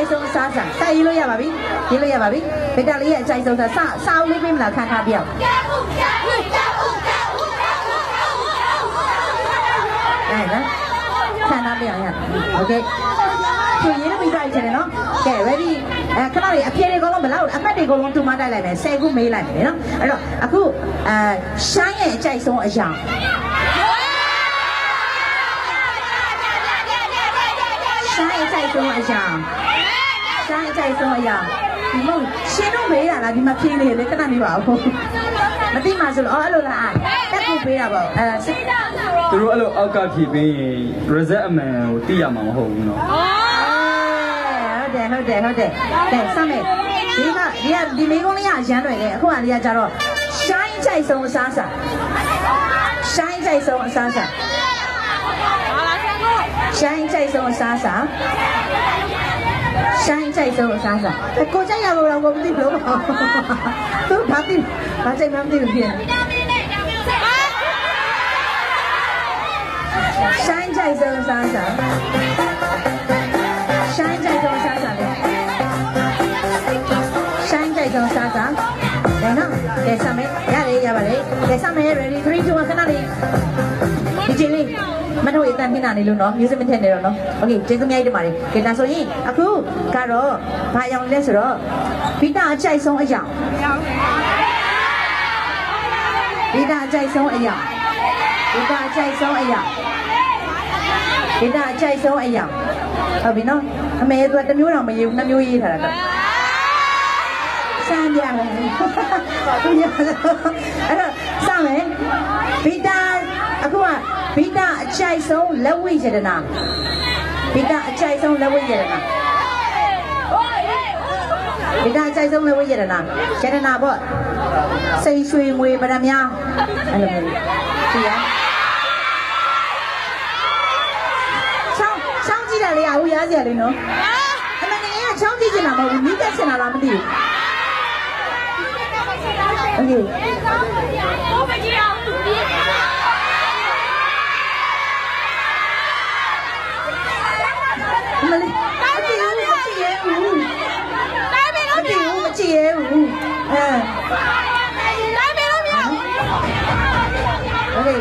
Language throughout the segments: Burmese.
က်ဆုံးအစားအစာစရေးလို့ရပါပြီရေးလို့ရပါပြီဗီတာလေးရဲ့အကြိုက်ဆုံးစားစစာအုပ်လေးပေးမလားခန်းထားပြအောင်အဲနော်ခန်းထားပြအောင်ရโอเคသူရေးလို့ပြီးသွားပြီချင်တယ်နော်ကဲ ready အဲခဏလေးအဖြေတွေအကုန်လုံးဘယ်လောက်အမှတ်တွေအကုန်လုံးတူမတိုက်လိုက်မယ်10ခုမေးလိုက်မယ်နော်အဲ့တော့အခုအဲရှိုင်းရဲ့အကြိုက်ဆုံးအရာ ဆုံးအရာစမ်းအကြိုက်ဆုံးအရာဒီမဟုတ်ရှင်တို့မေးတာလားဒီမှာဖြေနေလေခဏနေပါဦးမသိမှဆိုလို့အော်အဲ့လိုလားတက်ကိုပေးတာပေါ့အဲသူတို့အဲ့လိုအောက်ကဖြေပေးရင် result အမှန်ကိုသိရမှာမဟုတ်ဘူးနော်ဟုတ်တယ်ဟုတ်တယ်ဟုတ်တယ်ကဲစမယ်ဒီကဒီကဒီမေးခွန်းလေးကအရန်တွေလေအခုကလေးကကြတော့ shine ကြိုက်ဆုံးအစားစား shine ကြိုက်ဆုံးအစားစား ရှိုင်းကြိုက်ဆုံးအစားစားရှိုင်းကြိုက်ဆုံးအစားစားကိုကြိုက်ရလို့တော့ကိုမသိဘူးသူဘာသိဘာကြိုက်မှမသိဘူးဖြစ်ရှိုင်းကြိုက် ဆုံးအစားစားရှိုင်းကြိုက်ဆုံးအစားစားလေရှိုင်းကြိုက်ဆုံးစားစားဒါနော်ကဲစမယ်ရတယ်ရပါလေကဲစမယ် ready 3 2 1ခဏလေးဒီချိန်လေးမတို့အတန်နှင်းနာနေလို့နော် music မထည့်နေတော့နော် okay ကျေးဇူးများကြီးတင်ပါတယ်ကဲဒါဆိုရင်အခုကတော့ဘာအောင်လဲဆိုတော့ဗီတာအကြိုက်ဆုံးအရာဗီတာအကြိုက်ဆုံးအရာဗီတာအကြိုက်ဆုံးအရာဗီတာအကြိုက်ဆုံးအရာဟုတ်ပြီနော်အမေကတစ်မျိုးတော့မရေးဘူးနှစ်မျိုးရေးထားတာတော့ စမ်းပြမယ်သူရအဲ့တော့စမယ်ဗီတာအခုကဗီတာအကြိုက်ဆုံးလက်ဝိရတနာဗီတာအကြိုက်ဆုံးလက်ဝိရတနာဗီတာအကြိုက်ဆုံးလက်ဝိရတနာရတနာပေါ့စိန်ရွှေငွေပရမများအဲ့လိုမျိုးကြည့်ရချောင်းချောင်းကြည့်တယ်လေအခုရစရာလေးနော်အမှန်တကယ်ကချောင်းကြည့်ချင်တာမဟုတ်ဘူးမိတက်ချင်တာလားမသိဘူး အခုမလေးတာတီဦးမချရဲဘူးတာမီလို့ပြောမချရဲဘူးအဲတာမီလို့ပြောဟုတ်ကဲ့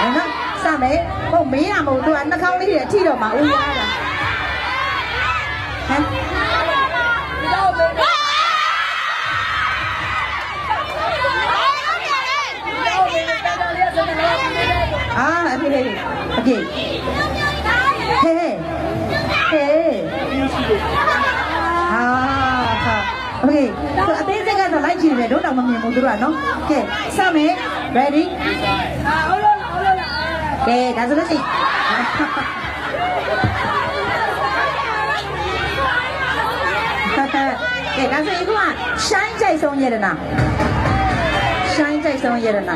အဲ့နော်စမယ်ဟုတ်မေးတာမဟုတ်သူကနှာခေါင်းလေးတွေထိတော့မှဦးရတာဟမ် 아, 헤, 헤, 헤. 오케이. 헤, 헤. 아, 자. 오케이. 그 앞에 제가 더 라이트 왜 노랑 먹는 못 들어와노? 오케이. 3회. 레디? 아, 올라, 올라. 오케이, 다섯 번씩. 예, 가서 이거만 샤인 자이서 온 예르나. 샤인 자이서 온 예르나.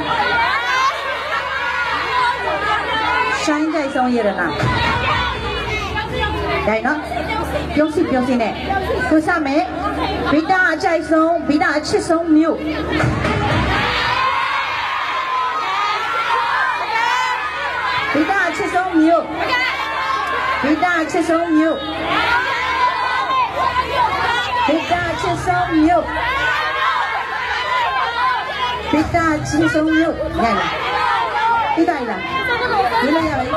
ရှိုင်းကြိုက်ဆုံးရတနာဒါနော်ပြုံးစီပြုံးစီနဲ့သူစမယ်ဗီတာအကြိုက်ဆုံးဗီတာအချစ်ဆုံးမြို့ဗီတာအချစ်ဆုံးမြို့ဗီတာအချစ်ဆုံးမြို့ဗီတာအချစ်ဆုံးမြို့ဗီတာအချစ်ဆုံးမြို့ရလားပြီးတိုင်းလား ဒီလိုရပါ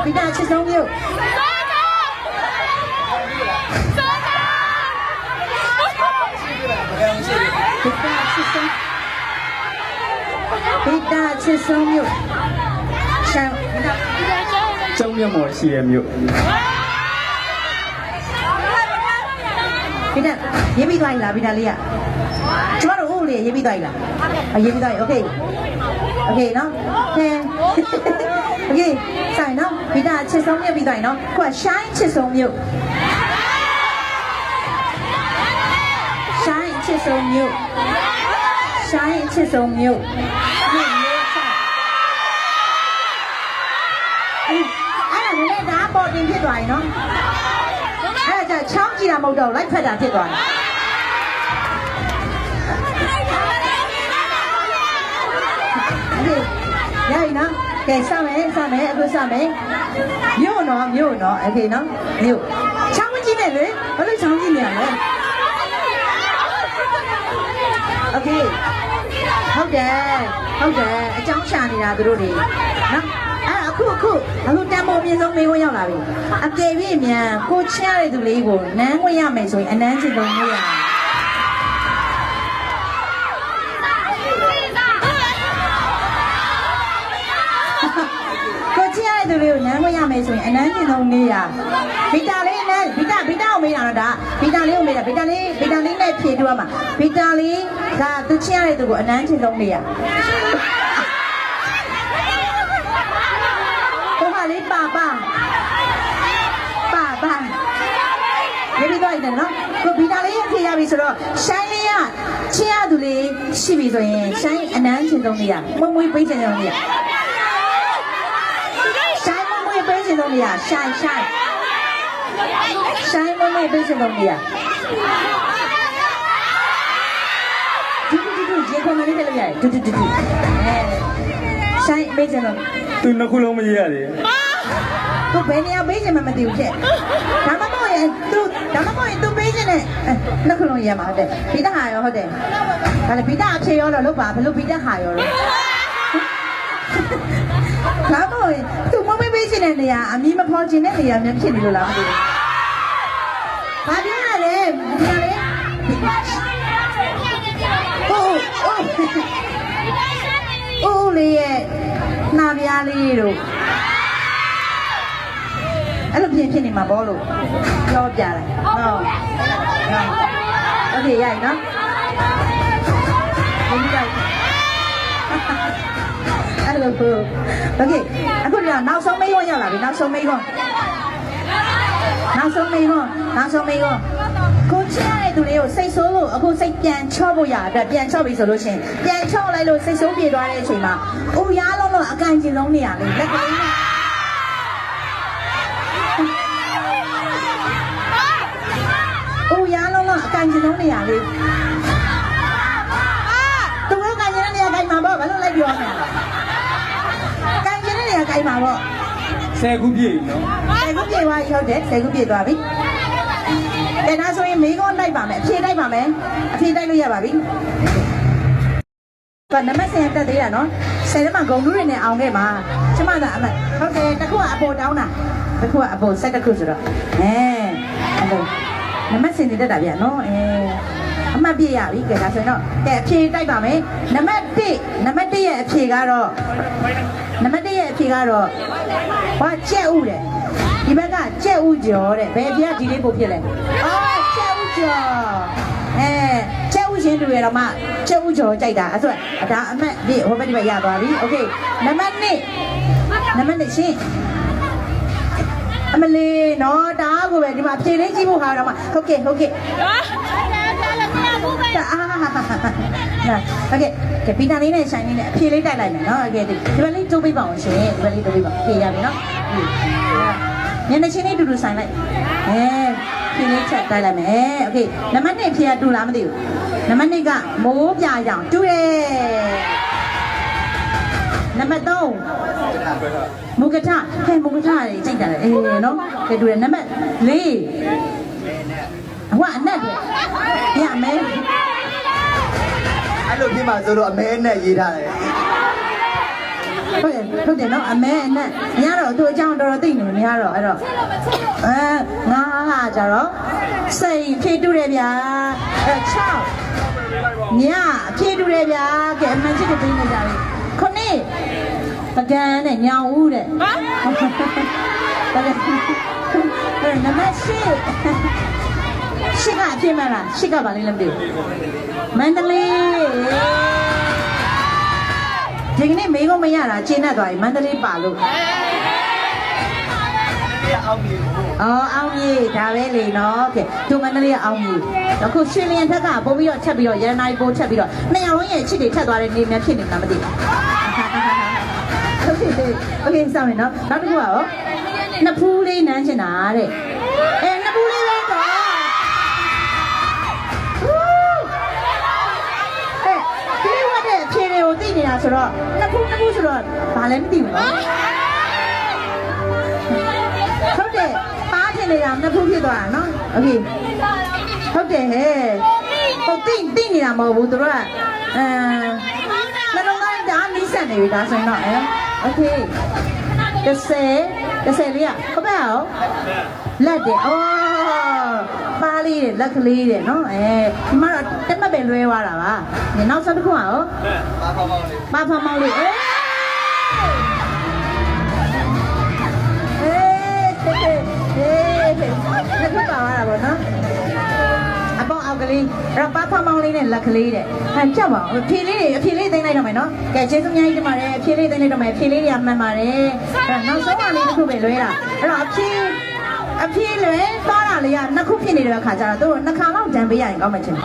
ဗီတာအချစ်ဆုံးမြို့ဗီတာအချစ်ဆုံးဗီတာအချစ်ဆုံးမြို့ရှမ်းကျုံမျက် boleh ye bidai lah. Ah ye bidai. Okey. Okey no. Then Okey. Sai no. Bida che song ye bidai no. Kwa shine che song ye. Shine che song ye. Shine che song ye. Ai là người đá bọt đi thế đoài nó Ai là chờ cháu chỉ là màu đầu lách phải đá à, thế đoài ချောင်းကြည့်တာမဟုတ်တော့လိုက်ဖက်တာဖြစ်သွားတယ်ရပြီနော်ကဲစမယ်စမယ်အခုစမယ်မြို့နော်မြို့နော်โอเคနော်မြို့ချောင်းမကြည့်နဲ့ နဲ့လေဘာလို့ချောင်းကြည့်နေရလဲโอเคဟုတ်တယ်ဟုတ်တယ်အကြောင်းရှာနေတာသူတို့တွေနော်အဲ့အခုအခုအခုတန်ဖိုးအမြင့်ဆုံးမေးခွန်းရောက်လာပြီအကယ်၍မြန်ကိုချရတဲ့သူလေးကိုနမ်းခွင့်ရမယ်ဆိုရင်အနမ်းချစ်ဆုံးလို့ရ ကို ကိုနမ်းခွင့်ရမယ်ဆိုရင်အနမ်းကျင်ဆုံးနေရဗီတာလေးနဲ့ဗီတာဗီတာကိုမေးတာတော့ဒါဗီတာလေးကိုမေးတာဗီတာလေးဗီတာလေးနဲ့ဖြည့်တော့မှာဗီတာလေးကသူချစ်ရတဲ့သူကိုအနမ်းကျင်ဆုံးနေရဟိုဟာလေးပါပါပါပါရေပြီးတော့တယ်နော်ကိုဗီတာလေးရဖြည့်ရပြီဆိုတော့ရှိုင်းလေးကချစ်ရသူလေးရှိပြီဆိုရင်ရှိုင်းအနမ်းကျင်ဆုံးနေရမွေးမွေးပေးချင်ဆုံးနေရ ရှိုင်းမမွေးပေးစ င်တော့နေရရှိုင်းရှိုင်းရှိုင်းမမွေးပေးစင်တော့နေရတူတူတူရေခွန်မလေးတက်လို့ရတယ်တူတူတူတူအဲရှိုင်းပေးစင်တော့သူနှစ်ခုလုံးမရေးရလေသူဘယ်နေရာပေးစင်မှမသိဘူးဖြစ်ဒါမှမဟုတ်ရင်သူဒါမှမဟုတ်ရင်သူပေးစင်နဲ့နှစ်ခုလုံးရမှာဟုတ်တယ်ဘီတာဟာရောဟုတ်တယ်ဒါလည်းဘီတာအဖြေရောတော့လို့ပါဘလို့ဘီတာဟာရောတော့ တဲ့နေရာအမီးမဖော်ချင်တဲ့နေရာများဖြစ်နေလို့လားမသိဘူး။ဘာပြောရလဲဒီကလေး။အိုးအိုးအိုးလေးရဲ့နှာပြားလေးတို့အဲ့လိုဖြစ်ဖြစ်နေမှာပေါ့လို့ပြောပြလိုက်။ဟုတ်။ဟုတ်။โอเคရပြီနော်။ဒီလိုက် အဲ့လိုကိုโอเคအခုဒီနောက်ဆုံးမေးခွန်းရောက်လာပြီနောက်ဆုံးမေးခွန်းနောက်ဆုံးမေးခွန်းနောက်ဆုံးမေးခွန်းကိုချစ်ရတဲ့သူလေးကိုစိတ်ဆိုးလို့အခုစိတ်ပြန်ချော့ဖို့ရအတွက်ပြန်ချော့ပြီဆိုလို့ရှရင်ပြန်ချော့လိုက်လို့စိတ်ဆိုးပြေသွားတဲ့အချိန်မှာအိုရားလုံးလုံးအကန်ကျင်ဆုံးနေရလေလက်ကလေးနဲ့အိုရားလုံးလုံးအကန်ကျင်ဆုံးနေရလေသူတို့ကန်ကျင်တဲ့နေရာကြိုက်မှာပေါ့ဘာလို့လိုက်ပြောနေလဲ ကန်ကျင်တဲ့နေရာကြိုက်မှာပေါ့ဆယ်ခုပြည့်နော်ဆယ်ခုပြေသွားပြီဟုတ်တယ်ဆယ်ခုပြေသွားပြီကဲဒါဆိုရင်မိကုန်းတိုက်ပါမယ်အဖြေတိုက်ပါမယ်အဖြေတိုက်လို့ရပါပြီကနမစင်တက်သေးတာနော်ဆယ်ထဲမှာဂုံလူတွေနဲ့အောင်ခဲ့မှာကျမသာအမဟုတ်တယ်တစ်ခုကအပေါ်တောင်းတာတစ်ခုကအပေါ်ဆက်တစ်ခုဆိုတော့အဲအဲ့လိုနမစင်နေတက်တာဗျာနော်အဲ အမှတ်ပြရပြီကဲဒါဆိုရင်တော့ကဲအဖြေတိုက်ပါမယ်နံပါတ်1နံပါတ်1ရဲ့အဖြေကတော့နံပါတ်1ရဲ့အဖြေကတော့ဘာကြက်ဥတဲ့ဒီဘက်ကကြက်ဥကျော်တဲ့ဘယ်ပြဒီလေးပို့ဖြစ်လဲအော်ကြက်ဥကျော်အဲကြက်ဥရှင်တူရတော့မှကြက်ဥကျော်ကြိုက်တာအဲ့ဆိုဒါအမှတ်ဒီဟိုဘက်ဒီဘက်ရသွားပြီโอเคနံပါတ်2နံပါတ်2ရှင်အမလေးနော်တားကိုပဲဒီမှာဖြေလေးကြည့်ဖို့ဟာတော့မှဟုတ်ကဲ့ဟုတ်ကဲ့ အာနာโอเคကပီတာလေးနဲ့ဆိုင်လေးနဲ့အဖြေလေးတိုက်လိုက်မယ်နော်โอเคဒီဘက်လေးတိုးပေးပါအောင်ရှင်ဒီဘက်လေးတိုးပေးပါဖြေရပြီနော်ညနေချင်းလေးတူတူဆိုင်လိုက်အဲဖြေလေးချက်တိုက်လိုက်မယ်โอเคနံပါတ်1ဖြေရတူလားမသိဘူးနံပါတ်2ကမိုးပြရောင်တူတယ်နံပါတ်3မုကထဟဲ့မုကထလေးကြိုက်တာလေအေးနော်ကဲတူတယ်နံပါတ်4ဟိုကအနက်တွေရမယ် အဲ့လိုဖြစ်မှာဆိုတော့အမဲနဲ့ရေးထားတယ်ဟုတ်တယ်ဟုတ်တယ်နော်အမဲအနက်ညတော့သူအကြောင်းတော်တော်သိနေညတော့အဲ့တော့အဲငါဟာကြတော့စိတ်ဖြည့်တူတယ်ဗျာအဲ6ညဖြည့်တူတယ်ဗျာကဲအမှန်ချစ်ကိုပြီးနေကြပြီခုနှစ်ပကံနဲ့ညောင်ဦးတဲ့ပကံအဲနံပါတ်8 ရှစ်ကအပြည့်မလားရှစ်ကပါလိမ့်လားမသိဘူးမန္တလေးဒီကနေ့မေးခွန်းမရတာကျင်းတတ်သွားပြီမန္တလေးပါလို့ အောင်ပြီ အော်အောင်ကြီးဒါပဲလေနော်ကဲသူမန္တလေးကအောင်ကြီးအခုရွှေလျင်ထက်ကပို့ပြီးတော့ချက်ပြီးတော့ရန်နိုင်ပို့ချက်ပြီးတော့နှစ်ယောက်လုံးရဲ့ချစ်တွေထက်သွားတဲ့နေများဖြစ်နေတာမသိဘူးဟုတ်ပြီโอเคစောင့်နေနော်နောက်တစ်ခုကရောနှစ်ဖူးလေးနမ်းချင်တာတဲ့အဲ ဆိုတော့နှစ်ဖူးနှစ်ဖူးဆိုတော့ဘာလဲမသိဘူးနော် ဟုတ်တယ်ပါထင်တယ် နေတာနှစ်ခုဖြစ်သွားတာနော်โอเคဟုတ်တယ်ဟဲ့ဟုတ်တိတိနေတာမဟုတ်ဘူးသူတို့ကအဲနှလုံးသားဓာတ်နီးစက်နေပြီဒါဆိုရင်တော့အဲโอเคတစ်ဆယ်တစ်ဆယ်လေးอ่ะဟုတ်ပါ့အောင်လက်တယ်အော်ပါ လေးတယ်လက်ကလေးတယ်နော်အဲဒီမှာတော့တက်မက်ပဲလွဲသွားတာပါနောက်ဆက်တစ်ခုอ่ะဟုတ်ပါပါပါလေးပါဖမောင်းလေးအေးအေးအေးအေးလက်ခုပါလာတာပေါ့နော်အပေါင်းအောက်ကလေးအဲ့တော့ပါဖမောင်းလေးနဲ့လက်ကလေးတဲ့ဟန်ကြောက်ပါဦးဖြေလေးတွေအဖြေလေးသိမ့်လိုက်တော့မယ်နော်ကဲကျေးဇူးအများကြီးတင်ပါတယ်အဖြေလေးသိမ့်လိုက်တော့မယ်အဖြေလေးတွေကမှန်ပါတယ်အဲ့တော့နောက်ဆုံးကလေးတစ်ခုပဲလွဲတာအဲ့တော့အဖြေ အဖြေလွဲသွားတာလေးကနှစ်ခုဖြစ်နေတဲ့အခါကျတော့သူတို့နှစ်ခါလောက်တန်ပေးရရင်ကောင်းမှချင်